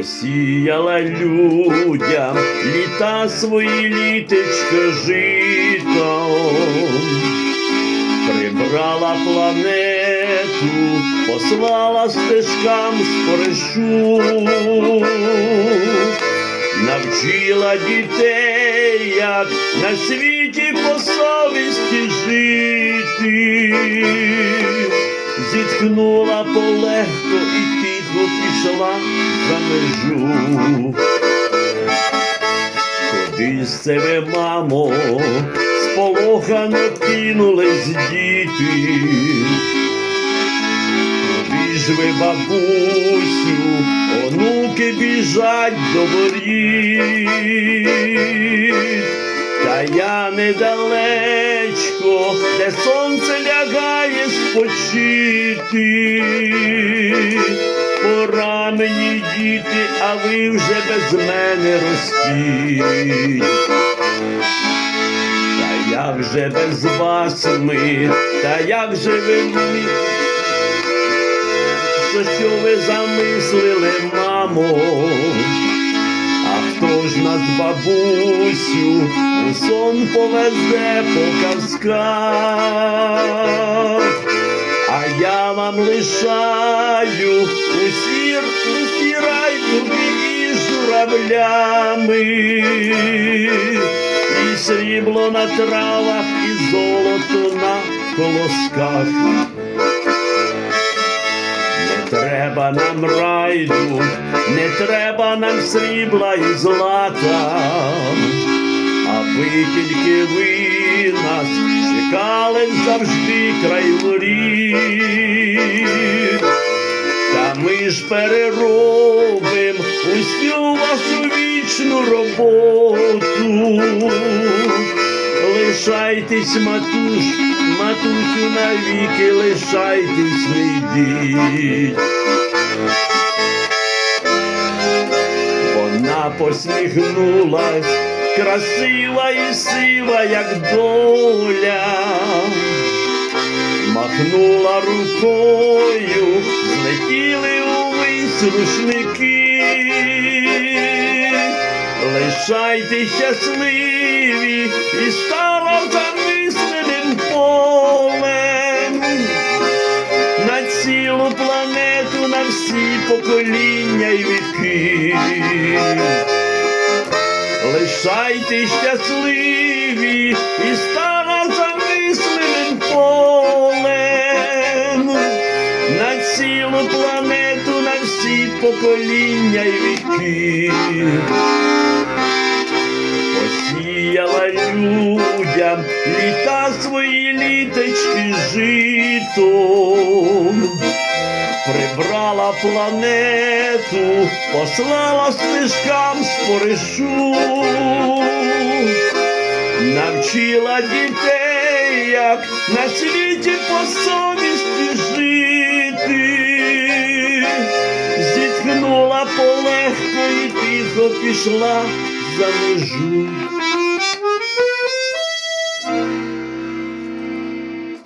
посіяла людям літа свої літечка житом, прибрала планету, послала стежкам споришу, навчила дітей, як на світі по совісті жити, зітхнула полегко і тихо пішла за межу. Куди з себе, мамо, сполохано кинулись діти. Куди ж ви, бабусю, онуки біжать до воріт. Та я недалечко, де сонце лягає спочити. Мені діти, а ви вже без мене ростіть. Та як же без вас ми, та як же ви мені? Що, що ви замислили, мамо? А хто ж нас, бабусю, у сон повезе по казках? А я вам лишаю усі, усі райдуки і журавлями, і срібло на травах, і золото на колосках. Не треба нам райду, не треба нам срібла і злата, аби тільки ви нас чекали завжди край воріт. Та ми ж переробим усю вашу вічну роботу. Лишайтесь, матуш, матусю, навіки, лишайтесь, не йдіть. Вона посміхнулась, красива і сива, як доля, махнула рукою, злетіли увесь рушники. Лишайте щасливі і стала замисленим полем на цілу планету, на всі покоління й віки. Лишайте щасливі і стала замисленим полем на цілу планету, на всі покоління й віки. Посіяла людям літа свої літочки житом, прибрала планету, послала стежкам споришу, навчила дітей, як на світі по совісті жити, зітхнула полегко і тихо пішла за межу.